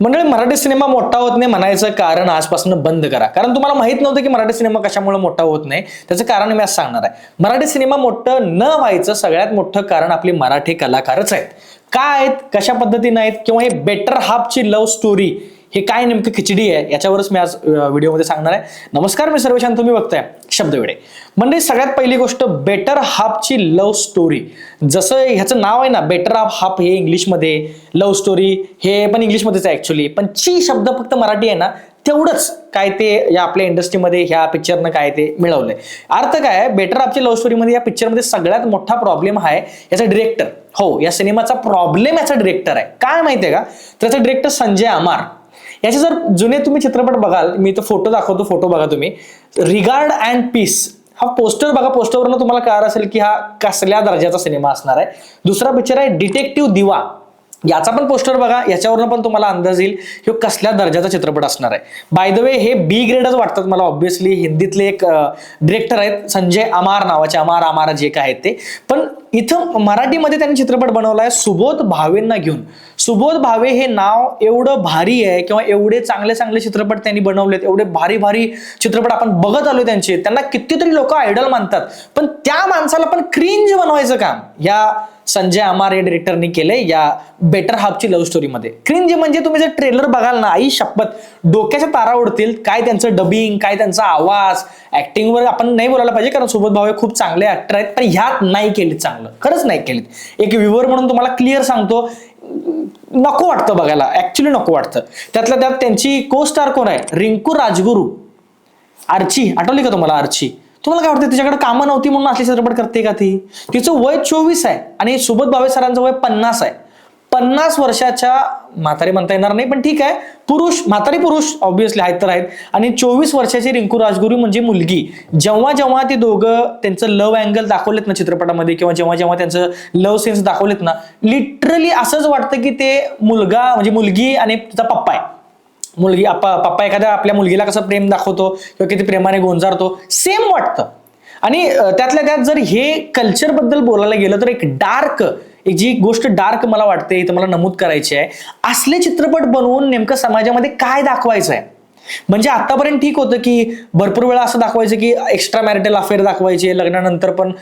मंडळी मराठी सिनेमा मोठा होत नाही म्हणायचं कारण आजपासून बंद करा. कारण तुम्हाला माहीत नव्हतं की मराठी सिनेमा कशामुळे मोठा होत नाही. त्याचं कारण मी आज सांगणार आहे. मराठी सिनेमा मोठं न व्हायचं सगळ्यात मोठं कारण आपली मराठी कलाकारच आहेत. काय आहेत? कशा पद्धतीने आहेत? किंवा हे बेटर हाफची लव्ह स्टोरी हे काय नेमकं खिचडी आहे याच्यावरच मी आज व्हिडिओमध्ये सांगणार आहे. नमस्कार मी सर्वेशांत तुम्ही बघताय शब्दवेडे म्हणजे सगळ्यात पहिली गोष्ट बेटर हाफची लव्ह स्टोरी जसं ह्याचं नाव आहे ना बेटर हाफ हाफ हे इंग्लिशमध्ये लव्ह स्टोरी हे पण इंग्लिशमध्येच आहे ॲक्च्युली पण ची शब्द फक्त मराठी आहे ना तेवढंच काय ते या आपल्या इंडस्ट्रीमध्ये ह्या पिक्चरनं काय ते मिळवलंय. अर्थ काय बेटर आपची लव्ह स्टोरीमध्ये या पिक्चरमध्ये सगळ्यात मोठा प्रॉब्लेम आहे याचा डिरेक्टर हो या सिनेमाचा प्रॉब्लेम याचा डिरेक्टर आहे. काय माहितीये का? त्याचा डिरेक्टर संजय अमार. याचे जर जुने तुम्ही चित्रपट बघाल मी तो फोटो दाखवतो फोटो बघा तुम्ही. Regard and peace. हा पोस्टर बघा पोस्टरवरून तुम्हाला कळणार असेल की हा कसल्या दर्जाचा सिनेमा असणार आहे. दुसरा पिक्चर आहे डिटेक्टिव्ह दिवा. याचा पण पोस्टर बघा याच्यावरनं पण तुम्हाला अंदाज येईल की कसल्या दर्जाचा चित्रपट असणार आहे. बाय द वे हे बी ग्रेडच वाटतात मला ऑब्व्हियसली हिंदीतले एक डिरेक्टर आहेत संजय अमार नावाचे अमार अमार जे काय आहेत ते. पण इथं मराठीमध्ये त्यांनी चित्रपट बनवलाय सुबोध भावेंना घेऊन. सुबोध भावे हे नाव एवढं भारी आहे किंवा एवढे चांगले चांगले चित्रपट त्यांनी बनवलेत एवढे भारी भारी चित्रपट आपण बघत आलो त्यांचे. त्यांना कितीतरी लोक आयडल मानतात. पण त्या माणसाला पण क्रिंज बनवायचं काम. या संजय अमार या डिरेक्टरनी केलंय या बेटर हाफची लव्ह स्टोरीमध्ये क्रिंज म्हणजे तुम्ही जर ट्रेलर बघाल ना आई शपथ डोक्याच्या तारा उडतील काय त्यांचं डबिंग काय त्यांचा आवाज ऍक्टिंगवर आपण नाही बोलायला पाहिजे कारण सोबत हे खूप चांगले ऍक्टर आहेत पण ह्यात नाही केलीत चांगलं. खरंच नाही केलीत. एक व्ह्युअर म्हणून तुम्हाला क्लिअर सांगतो नको वाटतं बघायला. ऍक्च्युली नको वाटतं. त्यातल्या त्यात त्यांची को स्टार कोण आहे? रिंकू राजगुरू. आर्ची. आठवली का तुम्हाला आर्ची? तुम्हाला काय वाटतं तिच्याकडे कामं नव्हती म्हणून असली चित्रपट करते का ती? तिचं वय चोवीस आहे आणि सुबोध भावे सरांचं वय पन्नास आहे. पन्नास वर्षाच्या म्हातारी म्हणता येणार नाही पण ठीक आहे. पुरुष म्हातारी पुरुष ऑब्विसली आहेत तर आहेत. आणि चोवीस वर्षाची रिंकू राजगुरू म्हणजे मुलगी. जेव्हा जेव्हा ती दोघं त्यांचं लव अँगल दाखवलेत ना चित्रपटामध्ये किंवा जेव्हा जेव्हा त्यांचं लव सीन्स दाखवलेत ना लिटरली असंच वाटतं की ते मुलगा म्हणजे मुलगी आणि तिचा पप्पा आहे. मुलगी आपा पप्पा एखाद्या आपल्या मुलगीला कसं प्रेम दाखवतो किंवा किती प्रेमाने गोंजारतो सेम वाटतं. आणि त्यातल्या त्यात जर हे कल्चरबद्दल बोलायला गेलं तर एक डार्क एक जी गोष्ट डार्क मला वाटते इथं मला नमूद करायची आहे असले चित्रपट बनवून नेमकं समाजामध्ये काय दाखवायचं आहे म्हणजे आतापर्यंत ठीक होतं की भरपूर वेळा असं दाखवायचं की एक्स्ट्रा मॅरिटल अफेअर दाखवायचे लग्नानंतर पण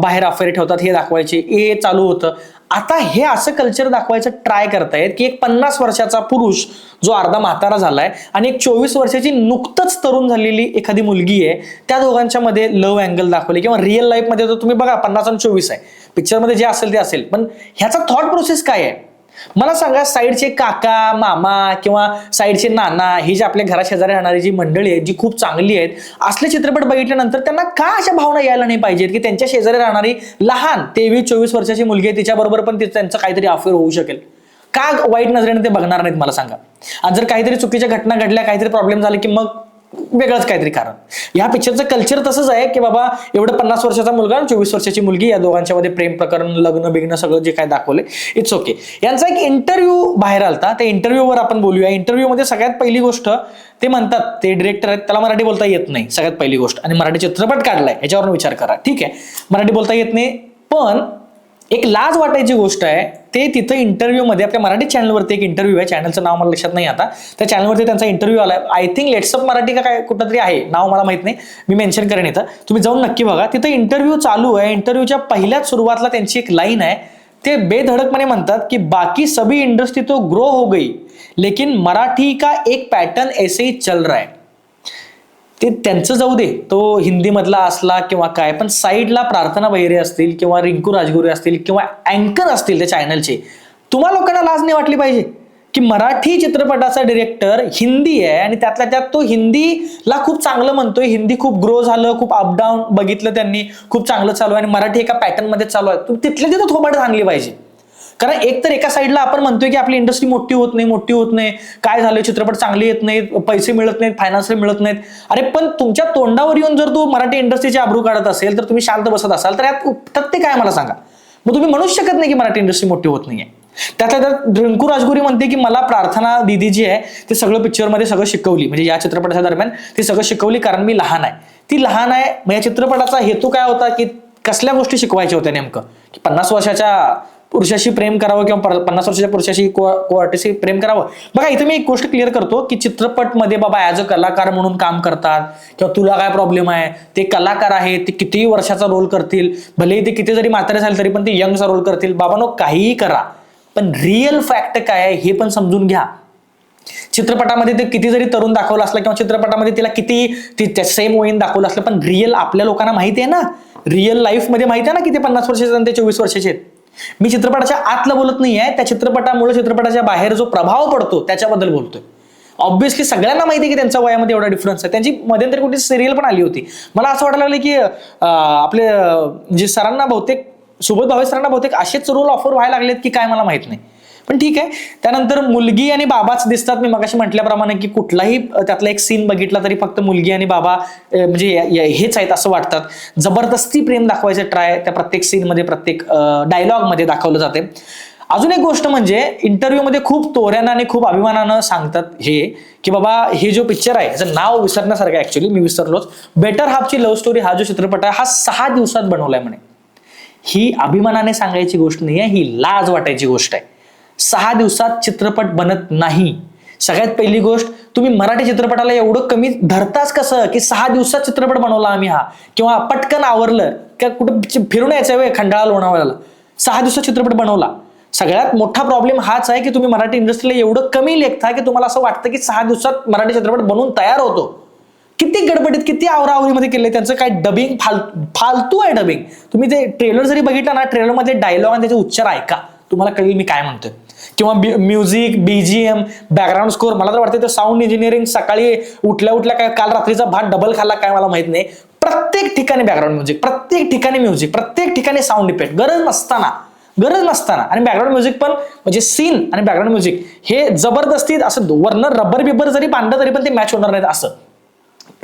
बाहेर अफेअर ठेवतात हे दाखवायचे हे चालू होतं. आता हे असं कल्चर दाखवायचं ट्राय करतायत की एक पन्नास वर्षाचा पुरुष जो अर्धा म्हातारा झालाय आणि एक चोवीस वर्षाची नुकतंच तरुण झालेली एखादी मुलगी आहे त्या दोघांच्या मध्ये लव्ह अँगल दाखवले किंवा रिअल लाईफमध्ये तर तुम्ही बघा पन्नास आणि चोवीस आहे. पिक्चरमध्ये जे असेल ते असेल. पण ह्याचा थॉट प्रोसेस काय आहे? मला सांगा साईडचे काका मामा किंवा साईडचे नाना ही जी आपल्या घरा शेजारी राहणारी जी मंडळी आहेत जी खूप चांगली आहेत असले चित्रपट बघितल्यानंतर त्यांना का अशा भावना यायला नाही पाहिजेत की त्यांच्या शेजारी राहणारी लहान तेवीस चोवीस वर्षाची मुलगी आहे तिच्याबरोबर पण त्यांचं काहीतरी अफेअर होऊ शकेल. का वाईट नजरेने ते बघणार नाहीत मला सांगा. आणि जर काहीतरी चुकीच्या घटना घडल्या काहीतरी प्रॉब्लेम झाले की मग वेगळंच काहीतरी कारण. या पिक्चरचं कल्चर तसंच आहे की बाबा एवढं पन्नास वर्षाचा मुलगा आणि चोवीस वर्षाची मुलगी या दोघांच्या मध्ये प्रेम प्रकरण लग्न बिग्न सगळं जे काय दाखवले इट्स ओके यांचा एक इंटरव्ह्यू बाहेर आलता. त्या इंटरव्ह्यूवर आपण बोलूया. इंटरव्ह्यू मध्ये सगळ्यात पहिली गोष्ट ते म्हणतात ते डिरेक्टर आहेत त्याला मराठी बोलता येत नाही सगळ्यात पहिली गोष्ट. आणि मराठी चित्रपट काढलाय याच्यावरून विचार करा. ठीक आहे? मराठी बोलता येत नाही पण एक लाज वाटायची गोष्ट आहे ते तिथं इंटरव्ह्यूमध्ये आपल्या मराठी चॅनलवरती एक इंटरव्ह्यू आहे. चॅनलचं नाव मला लक्षात नाही आता. त्या चॅनलवरती त्यांचा इंटरव्ह्यू आलाय. आय थिंक लेट्सअप मराठी का काय कुठं तरी आहे. नाव मला माहीत नाही. मी मेन्शन करेन इथं. तुम्ही जाऊन नक्की बघा. तिथं इंटरव्ह्यू चालू आहे. इंटरव्ह्यूच्या पहिल्याच सुरुवातला त्यांची एक लाईन आहे. ते बेधडकपणे म्हणतात की बाकी सभी इंडस्ट्री तो ग्रो हो गई. लेकिन मराठी का एक पॅटर्न ऐसे ही चल रहा है? ते त्यांचं जाऊ दे. तो हिंदीमधला असला किंवा काय पण साईडला प्रार्थना बहिरे असतील किंवा रिंकू राजगुरे असतील किंवा अँकर असतील त्या चॅनलचे तुम्हा लोकांना लाज नाही वाटली पाहिजे? की मराठी चित्रपटाचा डिरेक्टर हिंदी आहे आणि त्यातल्या त्यात तो हिंदीला खूप चांगलं म्हणतोय. हिंदी खूप ग्रो झालं खूप अपडाऊन बघितलं त्यांनी खूप चांगलं चालू आहे आणि मराठी एका पॅटर्नमध्ये चालू आहे. तिथल्या तिथं थोबाड सांगली पाहिजे. कारण एक तर एका साईडला आपण म्हणतोय की आपली इंडस्ट्री मोठी होत नाही मोठी होत नाही. काय झालं? चित्रपट चांगले येत नाहीत पैसे मिळत नाहीत फायनान्स मिळत नाहीत. अरे पण तुमच्या तोंडावर येऊन जर तू मराठी इंडस्ट्रीचे आब्रू काढत असेल तर तुम्ही शांत बसत असाल तर यात तथ्य काय मला सांगा? मग तुम्ही म्हणूच शकत नाही की मराठी इंडस्ट्री मोठी होत नाहीये. त्यातल्या त्यात रिंकू राजगुरी म्हणते की मला प्रार्थना दिदी जी आहे ते सगळं पिक्चरमध्ये सगळं शिकवली. म्हणजे या चित्रपटाच्या दरम्यान ती सगळं शिकवली कारण मी लहान आहे. ती लहान आहे मग या चित्रपटाचा हेतू काय होता? की कसल्या गोष्टी शिकवायच्या होत्या नेमकं? की पन्नास वर्षाच्या पुरुषाशी प्रेम करावं किंवा पन्नास वर्षाच्या पुरुषाशी को प्रेम करावं? बघा इथे मी एक गोष्ट क्लिअर करतो की चित्रपटमध्ये बाबा ॲज अ कलाकार म्हणून काम करतात किंवा तुला काय प्रॉब्लेम आहे? ते कलाकार आहेत ते कितीही वर्षाचा रोल करतील भलेही ते किती जरी म्हातारे झाले तरी पण ते यंगचा रोल करतील. बाबांनो काहीही करा. पण रिअल फॅक्ट काय आहे हे पण समजून घ्या. चित्रपटामध्ये ते किती जरी तरुण दाखवलं असलं किंवा चित्रपटामध्ये तिला किती ती सेम वयीन दाखवलं असलं पण रिअल आपल्या लोकांना माहिती आहे ना? रिअल लाईफमध्ये माहिती आहे ना किती पन्नास वर्षाचे आणि ते चोवीस वर्षाचे आहेत? मी चित्रपटाच्या आतलं बोलत नाही आहे त्या चित्रपटामुळे चित्रपटाच्या बाहेर जो प्रभाव पडतो त्याच्याबद्दल बोलतोय. ऑब्व्हियसली सगळ्यांना माहिती आहे की त्यांच्या वयामध्ये एवढा डिफरन्स आहे. त्यांची मध्यंतरी कुठे सिरियल पण आली होती. मला असं वाटायला लागलं की आपले जे सरांना बहुतेक सुबोध भावे सरांना बहुतेक असेच रोल ऑफर व्हायला लागलेत की काय मला माहीत नाही. पण ठीक आहे. त्यानंतर मुलगी आणि बाबाच दिसतात. मी मगाशी म्हटल्याप्रमाणे की कुठलाही त्यातला एक सीन बघितला तरी फक्त मुलगी आणि बाबा म्हणजे हेच आहेत असं वाटतात. जबरदस्ती प्रेम दाखवायचं ट्राय त्या प्रत्येक सीनमध्ये प्रत्येक डायलॉगमध्ये दाखवलं जाते. अजून एक गोष्ट म्हणजे इंटरव्ह्यूमध्ये खूप तोऱ्यानं आणि खूप अभिमानानं सांगतात हे की बाबा हे जो पिक्चर आहे याचं नाव विसरण्यासारखं ऍक्च्युली मी विसरलोच. बेटर हाफची लव्ह स्टोरी हा जो चित्रपट आहे हा सहा दिवसात बनवलाय म्हणे. ही अभिमानाने सांगायची गोष्ट नाही आहे ही लाज वाटायची गोष्ट आहे. सहा दिवसात चित्रपट बनत नाही. सगळ्यात पहिली गोष्ट तुम्ही मराठी चित्रपटाला एवढं कमी धरताच कसं की सहा दिवसात चित्रपट बनवला आम्ही हा? किंवा पटकन आवरलं का कुठं फिरून यायचं वेळ खंडाळा लोणावळ्याला सहा दिवसात चित्रपट बनवला. सगळ्यात मोठा प्रॉब्लेम हाच आहे की तुम्ही मराठी इंडस्ट्रीला एवढं कमी लेखता की तुम्हाला असं वाटतं की सहा दिवसात मराठी चित्रपट बनवून तयार होतो. किती गडबडीत किती आवराआवरीमध्ये केले त्यांचं काय डबिंग फाल फालतू आहे डबिंग तुम्ही ते ट्रेलर जरी बघितलं ना ट्रेलरमध्ये डायलॉग आणि त्याचे उच्चार ऐका. तुम्हाला कळेल मी काय म्हणतोय. किंवा म्युझिक बीजीएम बॅकग्राऊंड स्कोर मला तर वाटतं ते साऊंड इंजिनिअरिंग सकाळी उठल्या उठल्या काय काल रात्रीचा भात डबल खाल्ला काय मला माहीत नाही. प्रत्येक ठिकाणी बॅकग्राऊंड म्युझिक प्रत्येक ठिकाणी म्युझिक प्रत्येक ठिकाणी साऊंड इफेक्ट गरज नसताना गरज नसताना. आणि बॅकग्राऊंड म्युझिक पण म्हणजे सीन आणि बॅकग्राऊंड म्युझिक हे जबरदस्ती असं वरनं रबर बिबर जरी बांधलं तरी पण ते मॅच होणार नाहीत असं.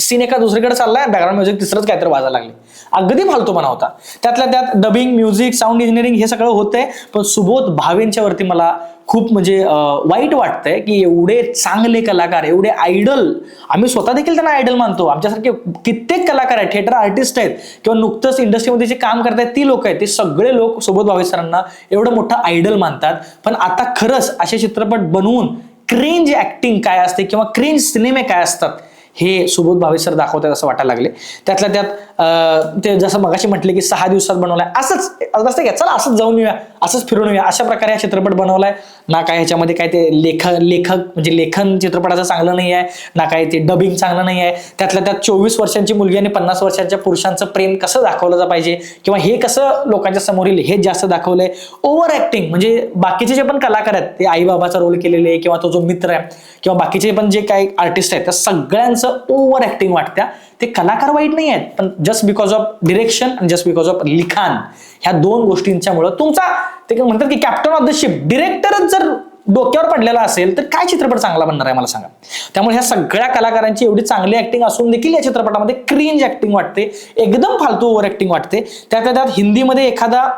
सीन एका दुसरीकडे चाललाय बॅकग्राऊंड म्युझिक तिसरंच काहीतरी वाजायला लागले. अगदी फालतूपणा होता. त्यातल्या त्यात डबिंग म्युझिक साऊंड इंजिनिअरिंग हे सगळं होतंय पण सुबोध भावेंच्या वरती मला खूप म्हणजे वाईट वाटतंय की एवढे चांगले कलाकार एवढे आयडल आम्ही स्वतः देखील त्यांना आयडल मानतो. आमच्यासारखे कित्येक कलाकार आहेत थिएटर आर्टिस्ट आहेत किंवा नुकतंच इंडस्ट्रीमध्ये जे काम करतायत ती लोक आहेत ते सगळे लोक सुबोध भावे सरांना एवढं मोठं आयडल मानतात. पण आता खरंच असे चित्रपट बनवून क्रेंज ऍक्टिंग काय असते किंवा क्रेंज सिनेमे काय असतात हे सुबोध भावे सर दाखवतात असं वाटायला लागले. त्यातल्या त्यात ते जसं मगाशी म्हटले की सहा दिवसात बनवलाय असंच असं घ्या चला असंच जाऊन येऊया असंच फिरून येऊया अशा प्रकारे हा चित्रपट बनवलाय. ना काय ह्याच्यामध्ये काय ते लेख लेखक म्हणजे लेखन चित्रपटाचं चांगलं नाही आहे ना काय ते डबिंग चांगलं नाही आहे. त्यातल्या त्यात चोवीस वर्षांची मुलगी आणि पन्नास वर्षांच्या पुरुषांचं प्रेम कसं दाखवलं पाहिजे किंवा हे कसं लोकांच्या समोर येईल हे जास्त दाखवलंय. ओव्हर ऍक्टिंग म्हणजे बाकीचे जे पण कलाकार आहेत ते आई बाबाचा रोल केलेले किंवा तो जो मित्र आहे किंवा बाकीचे पण जे काही आर्टिस्ट आहेत त्या सगळ्यांचं ओव्हर ऍक्टिंग वाटत्या. ते कलाकार वाईट नाही आहेत पण जस्ट बिकॉज ऑफ डिरेक्शन आणि जस्ट बिकॉज ऑफ लिखाण ह्या दोन गोष्टींच्यामुळं तुमचा ते काय म्हणतात की कॅप्टन ऑफ द शिप डिरेक्टरच जर डोक्यावर पडलेला असेल तर काय चित्रपट चांगला बनणार आहे मला सांगा. त्यामुळे ह्या सगळ्या कलाकारांची एवढी चांगली ऍक्टिंग असून देखील या चित्रपटामध्ये क्रींज ऍक्टिंग वाटते एकदम फालतू ओव्हर ऍक्टिंग वाटते. त्यातल्या त्यात हिंदीमध्ये एखादा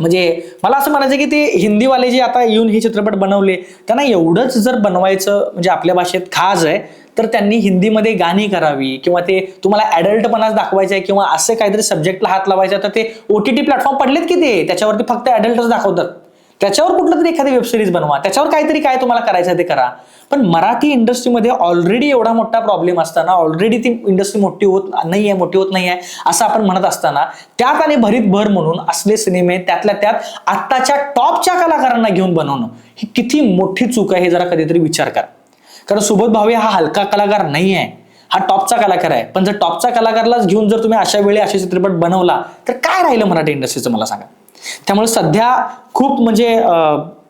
म्हणजे मला असं म्हणायचं की ते हिंदीवाले जे आता येऊन हे चित्रपट बनवले त्यांना एवढंच जर बनवायचं म्हणजे आपल्या भाषेत खाज आहे तर त्यांनी हिंदीमध्ये गाणी करावी किंवा ते तुम्हाला ॲडल्टपणाच दाखवायचं आहे किंवा असं काहीतरी सब्जेक्टला हात लावायचा तर ते ओ टी टी प्लॅटफॉर्म पडलेत की ते? त्याच्यावरती फक्त ॲडल्टच दाखवतात. त्याच्यावर कुठलं तरी एखादी वेबसिरीज बनवा. त्याच्यावर काहीतरी काय तुम्हाला करायचं ते करा. पण मराठी इंडस्ट्रीमध्ये ऑलरेडी एवढा मोठा प्रॉब्लेम असताना ऑलरेडी ती इंडस्ट्री मोठी होत नाही आहे मोठी होत नाही आहे असं आपण म्हणत असताना त्यात आणि भरीत भर म्हणून असले सिनेमे त्यातल्या त्यात आत्ताच्या टॉपच्या कलाकारांना घेऊन बनवणं ही किती मोठी चूक आहे हे जरा कधीतरी विचार करा. कारण सुबोध भावे हा हलका कलाकार नाही आहे हा टॉपचा कलाकार आहे. पण जर टॉपचा कलाकारलाच घेऊन जर तुम्ही अशा वेळी असे चित्रपट बनवला तर काय राहिलं मराठी इंडस्ट्रीचं मला सांगा. त्यामुळे सध्या खूप म्हणजे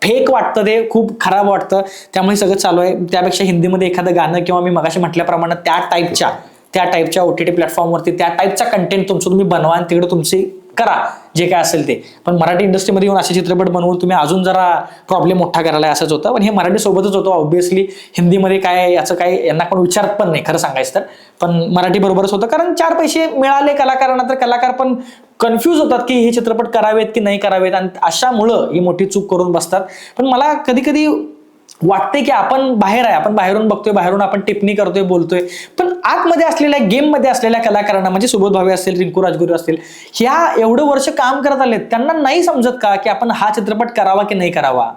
फेक वाटतं ते खूप खराब वाटतं. त्यामुळे सगळं चालू आहे. त्यापेक्षा हिंदीमध्ये एखादं गाणं किंवा मी मगाशी म्हटल्याप्रमाणे त्या टाईपच्या त्या टाईपच्या ओ टी टी प्लॅटफॉर्मवरती त्या टाईपचा कंटेंट तुमचं तुम्ही बनवा आणि तिकडे तुमची करा जे काय असेल ते. पण मराठी इंडस्ट्रीमध्ये येऊन असे चित्रपट बनवून तुम्ही अजून जरा प्रॉब्लेम मोठा करायला असंच होतं. पण हे मराठी सोबतच होतं. ऑब्विसली हिंदीमध्ये काय याचं काय यांना कोण विचारत पण नाही खरं सांगायचं तर. पण मराठी बरोबरच होतं. कारण चार पैसे मिळाले कलाकारांना तर कलाकार पण कन्फ्यूज होतात की हे चित्रपट करावेत की नाही करावेत. आणि अशामुळं ही मोठी चूक करून बसतात. पण मला कधी कधी वाटते की आपण बाहेर आहे. आपण बाहेरून बघतोय बाहेरून आपण टिप्पणी करतोय बोलतोय. पण आतमध्ये असलेल्या गेममध्ये असलेल्या कलाकारांना म्हणजे सुबोध भावे असतील रिंकू राजगुरू असतील ह्या एवढं वर्ष काम करत आलेत त्यांना नाही समजत का की आपण हा चित्रपट करावा की नाही करावा?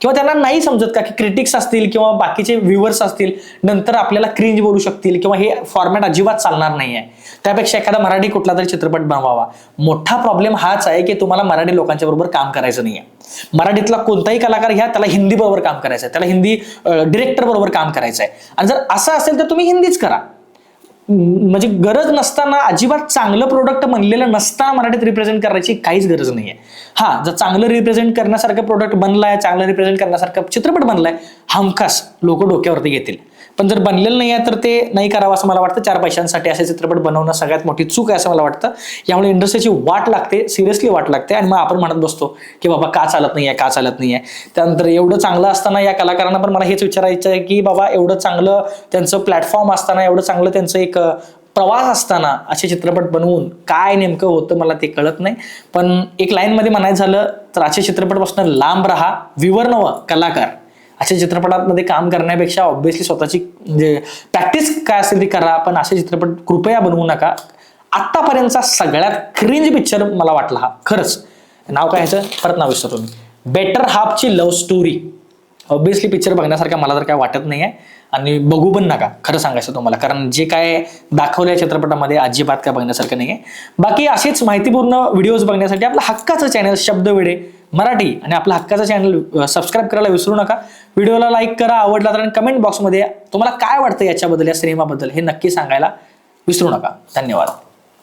किंवा त्यांना नाही समजत का की क्रिटिक्स असतील किंवा बाकीचे व्ह्युअर्स असतील नंतर आपल्याला क्रिंज बोलू शकतील किंवा हे फॉर्मॅट अजिबात चालणार नाही आहे त्यापेक्षा एखादा मराठी कुठला तरी चित्रपट बनवावा. मोठा प्रॉब्लेम हाच आहे की तुम्हाला मराठी लोकांच्या बरोबर काम करायचं नाही आहे मराठीतला कोणताही कलाकार घ्या त्याला हिंदी बरोबर काम करायचं आहे त्याला हिंदी डिरेक्टर बरोबर काम करायचं आहे आणि जर असं असेल तर तुम्ही हिंदीच करा. म्हणजे गरज नसताना अजिबात चांगलं प्रोडक्ट बनलेलं नसताना मराठीत रिप्रेझेंट करायची काहीच गरज नाहीये. हा जर चांगलं रिप्रेझेंट करण्यासारखं प्रोडक्ट बनलाय चांगलं रिप्रेझेंट करण्यासारखं चित्रपट बनलाय हमखास लोक डोक्यावरती घेतील. पण जर बनलेलं नाही आहे तर ते नाही करावं असं मला वाटतं. चार पैशांसाठी असे चित्रपट बनवणं सगळ्यात मोठी चूक आहे असं मला वाटतं. यामुळे इंडस्ट्रीची वाट लागते सिरियसली वाट लागते. आणि मग आपण म्हणत बसतो की बाबा का चालत नाही आहे का चालत नाही आहे त्यानंतर एवढं चांगलं असताना या कलाकारांना पण मला हेच विचारायचं आहे की बाबा एवढं चांगलं त्यांचं प्लॅटफॉर्म असताना एवढं चांगलं त्यांचं एक प्रवास असताना असे चित्रपट बनवून काय नेमकं होतं मला ते कळत नाही. पण एक लाईनमध्ये म्हणायचं झालं तर असे चित्रपटपासून लांब राहा विवर नवं कलाकार. अशा चित्रपटांमध्ये काम करण्यापेक्षा ऑब्व्हियसली स्वतःची म्हणजे प्रॅक्टिस काय असेल ती करा पण असे चित्रपट कृपया बनवू नका. आत्तापर्यंतचा सगळ्यात क्रिंज पिक्चर मला वाटला हा खरंच. नाव काय ह्याचं? परत नाव विसरतो मी. बेटर हाफची लव्ह स्टोरी ऑब्व्हियसली पिक्चर बघण्यासारखा मला तर काय वाटत नाही आहे आणि बघू पण नका खरं सांगायचं तुम्हाला. कारण जे काय दाखवलं या चित्रपटामध्ये अजिबात काय बघण्यासारखं नाही आहे बाकी असेच माहितीपूर्ण व्हिडिओज बघण्यासाठी आपलं हक्काचं चॅनल शब्दवेडे मराठी आणि आपलं हक्काचं चॅनल सबस्क्राईब करायला विसरू नका. व्हिडिओला लाईक करा आवडला तर आणि कमेंट बॉक्समध्ये तुम्हाला काय वाटतं याच्याबद्दल या सिनेमाबद्दल हे नक्की सांगायला विसरू नका. धन्यवाद.